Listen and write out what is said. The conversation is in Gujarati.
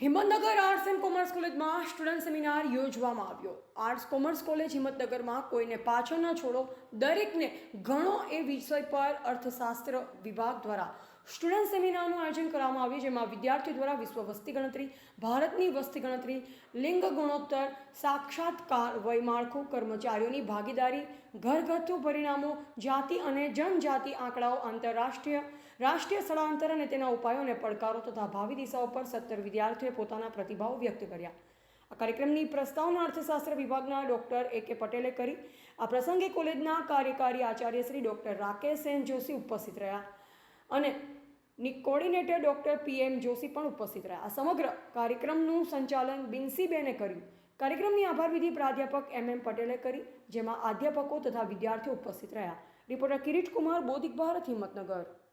હિંમતનગર આર્ટ્સ એન્ડ કોમર્સ કોલેજમાં સ્ટુડન્ટ સેમિનાર યોજવામાં આવ્યો. આર્ટ્સ કોમર્સ કોલેજ હિંમતનગરમાં કોઈને પાછળ ન છોડો. દરેકને ઘણો એ વિષય પર અર્થશાસ્ત્ર વિભાગ દ્વારા સ્ટુડન્ટ સેમિનારનું આયોજન કરવામાં આવ્યું, જેમાં વિદ્યાર્થીઓ દ્વારા વિશ્વ વસ્તી ગણતરી, ભારતની વસ્તી ગણતરી, લિંગ ગુણોત્તર, સાક્ષાત્કાર, વયમાળખું, કર્મચારીઓની ભાગીદારી, ઘરગથ્થુ પરિણામો, જાતિ અને જનજાતિ આંકડાઓ, આંતરરાષ્ટ્રીય, રાષ્ટ્રીય સ્થળાંતર અને તેના ઉપાયો અને પડકારો તથા ભાવિ દિશાઓ પર સત્તર વિદ્યાર્થીઓએ પોતાના પ્રતિભાવો વ્યક્ત કર્યા. આ કાર્યક્રમની પ્રસ્તાવના અર્થશાસ્ત્ર વિભાગના ડૉક્ટર એ કે પટેલે કરી. આ પ્રસંગે કોલેજના કાર્યકારી આચાર્ય શ્રી ડૉક્ટર રાકેશ એન જોશી ઉપસ્થિત રહ્યા. અને ની કોર્ડિનેટર ડૉક્ટર પીએમ જોશી પણ ઉપસ્થિત રહ્યા. આ સમગ્ર કાર્યક્રમનું સંચાલન બિન્સીબેને કર્યું. કાર્યક્રમની આભાર વિધિ પ્રાધ્યાપક એમ એમ પટેલે કરી, જેમાં અધ્યાપકો તથા વિદ્યાર્થીઓ ઉપસ્થિત રહ્યા. રિપોર્ટર કિરીટ કુમાર બોધિક ભારત, હિંમતનગર.